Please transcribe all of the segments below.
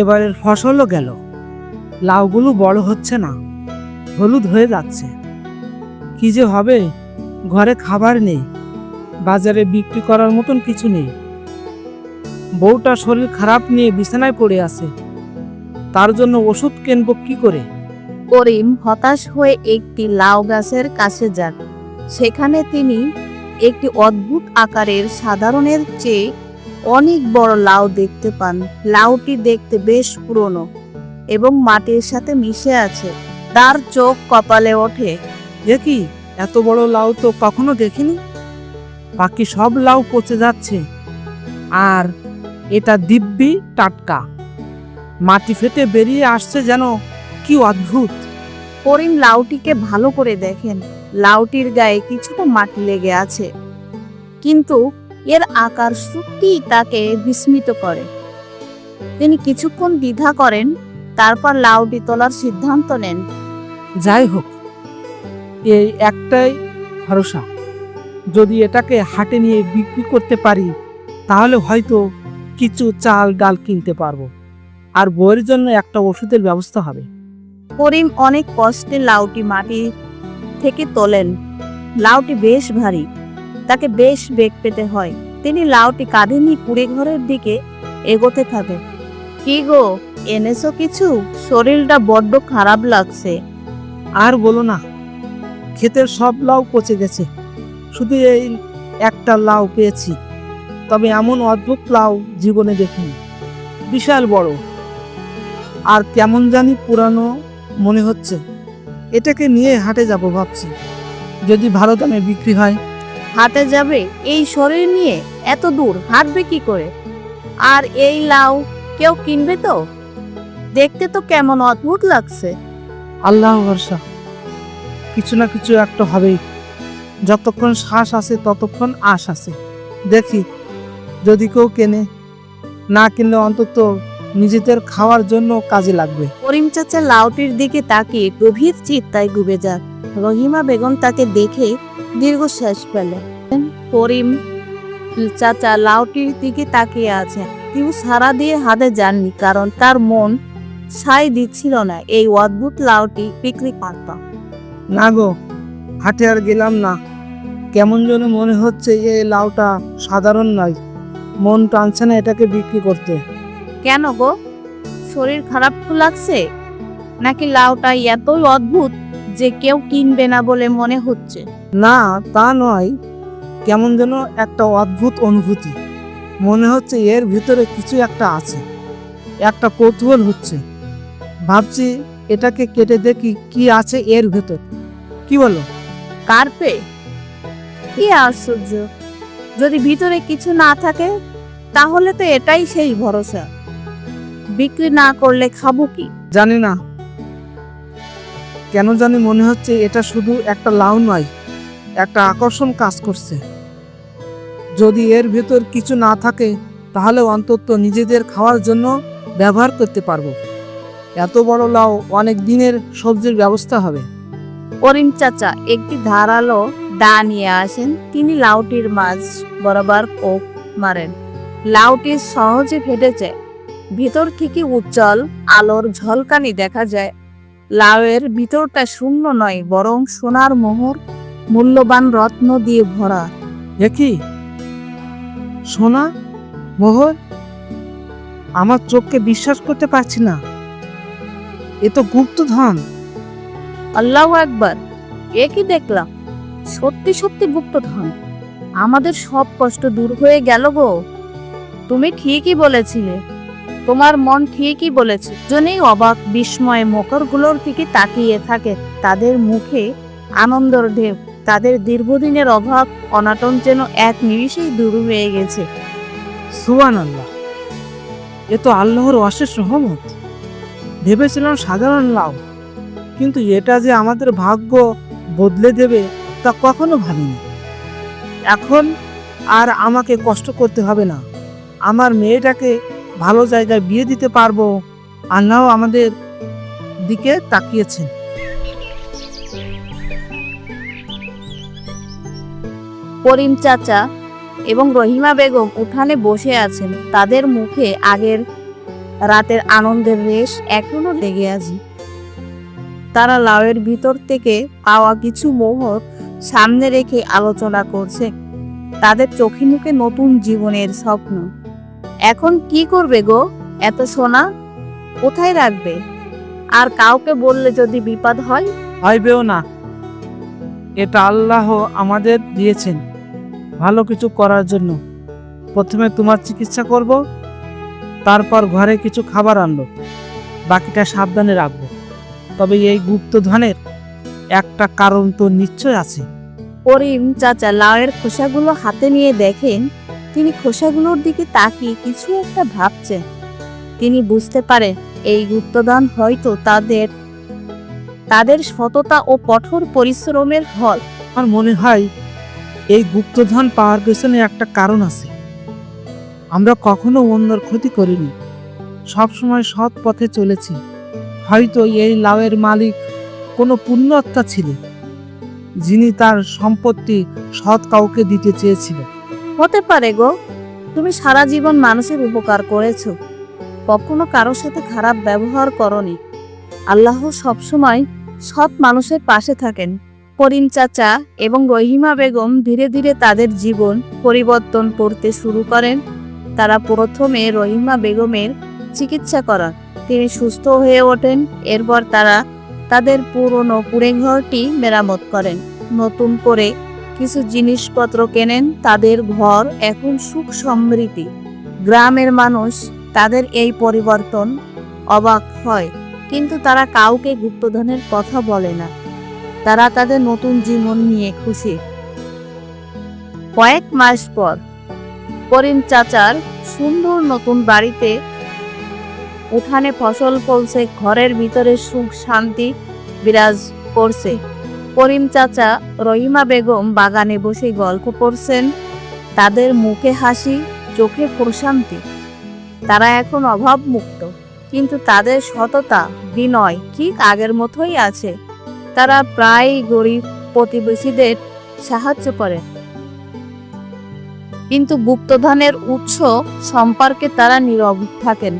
এবারের ফসলও গেল। লাউগুলো বড় হচ্ছে না, হলুদ হয়ে যাচ্ছে। কি যে হবে, ঘরে খাবার নেই, বাজারে বিক্রি করার মতন কিছু নেই। বউটা শরীর খারাপ নিয়ে বিছানায় পড়ে আছে, তার জন্য ওষুধ কিনবো কি করে? করিম হতাশ হয়ে একটি লাউ গাছের কাছে যান। সেখানে তিনি একটি অদ্ভুত আকারের সাধারণের চেয়ে অনেক বড় লাউ দেখতে পান। লাউটি দেখতে বেশ পুরনো এবং মাটির সাথে মিশে আছে। তার চোখ কপালে ওঠে। দেখি এত বড় লাউ তো কখনো দেখিনি। বাকি সব লাউ পচে যাচ্ছে। আর এটা দিব্যি টাটকা। মাটি ফেটে বেরিয়ে আসছে যেন কি অদ্ভুত। করিম লাউটিকে ভালো করে দেখেন। লাউটির গায়ে কিছুটা মাটি লেগে আছে। কিন্তু এর আকার সত্যিই তাকে বিস্মিত করে। তিনি কিছুক্ষণ দ্বিধা করেন তারপর লাউটি তোলার সিদ্ধান্ত নেন। যাই হোক এই একটাই ভরসা। যদি এটাকে হাটে নিয়ে বিক্রি করতে পারি তাহলে হয়তো কিছু চাল ডাল কিনতে পারব। আর বইয়ের জন্য একটা ওষুধের ব্যবস্থা হবে। করিম অনেক কষ্টে লাউটি মাটি থেকে তোলেন। লাউটি বেশ ভারী। তাকে বেশ বেগ পেতে হয়। তিনি লাউটি কাঁধে নিয়ে কুড়ে ঘরের দিকে এগোতে থাকেন কি গো এনেছো কিছু? শরীরটা বড্ড খারাপ লাগছে। আর বলো না ক্ষেতের সব লাউ পচে গেছে। শুধু এই একটা লাউ পেয়েছি। তবে এমন অদ্ভুত লাউ জীবনে দেখিনি। বিশাল বড়। আর কেমন জানি পুরানো মনে হচ্ছে। এটাকে নিয়ে হাটে যাব ভাবছি। যদি ভালো দামে বিক্রি হয় হাটে যাবে এই শরীর নিয়ে এত দূর হাঁটবে কি করে? আর এই লাউ কেউ কিনবে তো? দেখতে তো কেমন অদ্ভুত লাগছে। আল্লাহ ভরসা। কিছু না কিছু একটা হবেই। যতক্ষণ শ্বাস আছে, ততক্ষণ আশ আছে। দেখি, যদি কেউ কেনে। না কিনলে অন্তত নিজেদের খাওয়ার জন্য কাজে লাগবে। করিম চাচা লাউটির দিকে তাকিয়ে গভীর চিত্তায় ডুবে যান রহিমা বেগম তাকে দেখে দীর্ঘশ্বাস পেলেন করিম চাচা লাউটির দিকে তাকিয়ে আছেন। তিনি সারা দিয়ে হাতে যাননি কারণ তার মন সাই দিচ্ছিল না এই অদ্ভুত লাউটি বিক্রি করতাম না গো হাটে আর গেলাম না। কেমন যেন মনে হচ্ছে এই লাউটা সাধারণ নয়। মন টানছে না এটাকে বিক্রি করতে। কেন গো? শরীর খারাপ তো লাগছে? নাকি লাউটা এতই অদ্ভুত যে কেউ কিনবে না বলে মনে হচ্ছে? না তা নয়। কেমন যেন একটা অদ্ভুত অনুভূতি। মনে হচ্ছে এর ভিতরে কিছু একটা আছে। একটা কৌতূহল হচ্ছে। ভাবছি এটাকে কেটে দেখি কি আছে এর ভেতর। কি বলো? কার্পে? কি আশ্চর্য। যদি ভিতরে কিছু না থাকে তাহলে তো এটাই সেই ভরসা। বিক্রি না করলে খাব কি? জানি না। কেন জানি মনে হচ্ছে এটা শুধু একটা লাউ নয় একটা আকর্ষণ কাজ করছে। যদি এর ভেতর কিছু না থাকে তাহলে অন্তত নিজেদের খাওয়ার জন্য ব্যবহার করতে পারব। এত বড় লাউ অনেক দিনের সবজির ব্যবস্থা হবে। করিম চাচা একটি ধারালো দা নিয়ে আসেন। তিনি লাউটির মাছ বরাবর কোপ মারেন। লাউটি সহজে ফেটে যায় ভিতর থেকে উজ্জ্বল আলোর ঝলকানি দেখা যায়। লাউয়ের ভিতরটা শূন্য নয় বরং সোনার মোহর মূল্যবান রত্ন দিয়ে ভরা। দেখি সোনা? মোহর? আমার চোখকে বিশ্বাস করতে পারছি না। এ তো গুপ্তধন। আল্লাহ একবার এ কি দেখলাম? সত্যি সত্যি গুপ্ত ধন আমাদের সব কষ্ট দূর হয়ে গেল গো। তুমি ঠিকই বলেছিলে। তোমার মন ঠিকই বলেছে। জন্যই অবাক, বিস্ময়ে মকরগুলোর দিকে তাকিয়ে থাকে। তাদের মুখে আনন্দর ঢেউ, তাদের দীর্ঘদিনের অভাব, অনাটন যেন এক নিমিষেই দূর হয়ে গেছে। সুবান আল্লাহ এ তো আল্লাহর অশেষ রহমত। ভেবেছিলাম সাধারণ লাভ, কিন্তু এটা যে আমাদের ভাগ্য বদলে দেবে তা কখনো ভাবিনি। এখন আর আমাকে কষ্ট করতে হবে না। আমার মেয়েটাকে ভালো জায়গায় বিয়ে দিতে পারব। আল্লাহ আমাদের দিকে তাকিয়েছেন। করিম চাচা এবং রহিমা বেগম উঠানে বসে আছেন। তাদের মুখে আগের রাতের আনন্দের রেশ এখনও লেগে আছে। তারা লাউয়ের ভিতর থেকে পাওয়া কিছু মোহর সামনে রেখে আলোচনা করছে। তাদের চোখে মুখে নতুন জীবনের স্বপ্ন। এখন কি করবে গো? এত সোনা কোথায় রাখবে? আর কাউকে বললে যদি বিপদ হয়? ভাইবেও না। এটা আল্লাহ আমাদের দিয়েছেন ভালো কিছু করার জন্য। প্রথমে তোমার চিকিৎসা করব তারপর ঘরে কিছু খাবার আনলো বাকিটা সাবধানে রাখব। তবে এই গুপ্তধনের একটা কারণ তো নিশ্চয় আছে। করিম চাচা লাউয়ের খোসাগুলো হাতে নিয়ে দেখেন তিনি খোসাগুলোর দিকে তাকিয়ে কিছু একটা ভাবছেন। তিনি বুঝতে পারে এই গুপ্তদান হয়তো তাদের তাদের সততা ও কঠোর পরিশ্রমের ফল। আমার মনে হয় এই গুপ্তধন পাওয়ার পেছনে একটা কারণ আছে। আমরা কখনো অন্যর ক্ষতি করিনি। সবসময় সৎ পথে চলেছি। হয়তো এই লাউয়ের মালিক কোনো পুণ্যাত্মা ছিল যিনি তার সম্পত্তি সৎ কাউকে দিতে চেয়েছিলেন। হতে পারে গো। তুমি সারা জীবন মানুষের উপকার করেছ। কখনো কারোর সাথে খারাপ ব্যবহার করনি। আল্লাহ সবসময় সৎ মানুষের পাশে থাকেন। করিম চাচা এবং রহিমা বেগম ধীরে ধীরে তাদের জীবন পরিবর্তন করতে শুরু করেন। তারা প্রথমে রহিমা বেগমের চিকিৎসা করান। তিনি সুস্থ হয়ে ওঠেন। এরপর তারা তাদের পুরনো কুড়ে ঘরটি মেরামত করেন। নতুন করে কিছু জিনিসপত্র কেনেন, তাদের ঘর এখন সুখ সমৃদ্ধি। গ্রামের মানুষ তাদের এই পরিবর্তন অবাক হয়, কিন্তু তারা কাউকে গুপ্তধনের কথা বলে না। তারা তাদের নতুন জীবন নিয়ে খুশি। কয়েক মাস পর, করিম চাচার সুন্দর নতুন বাড়িতে উঠানে ফসল ফলছে, ঘরের ভিতরে সুখ শান্তি বিরাজ করছে। করিম চাচা, রহিমা বেগম বাগানে বসে গল্প করছেন তাদের মুখে হাসি, চোখে প্রশান্তি। তারা এখন অভাব মুক্ত কিন্তু তাদের সততা, বিনয় ঠিক আগের মতোই আছে। তারা প্রায় গরিব প্রতিবেশীদের সাহায্য করে। কিন্তু গুপ্তধনের উৎস সম্পর্কে তারা নীরব থাকেন।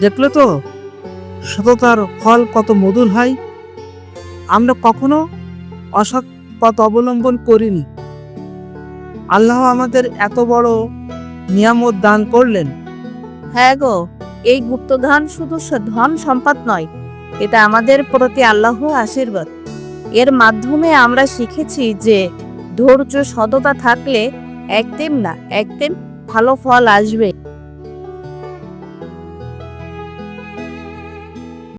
দেখলে তো, সততার ফল কত মধুর হয়। আমরা কখনো অসৎ পথ অবলম্বন করিনি। আল্লাহ আমাদের এত বড় নিয়ামত দান করলেন। হ্যাঁ গো, এই গুপ্তধন শুধু ধন সম্পদ নয়, এটা আমাদের প্রতি আল্লাহ আশীর্বাদ। এর মাধ্যমে আমরা শিখেছি যে ধৈর্য সততা থাকলে একদিন না একদিন ভালো ফল আসবে।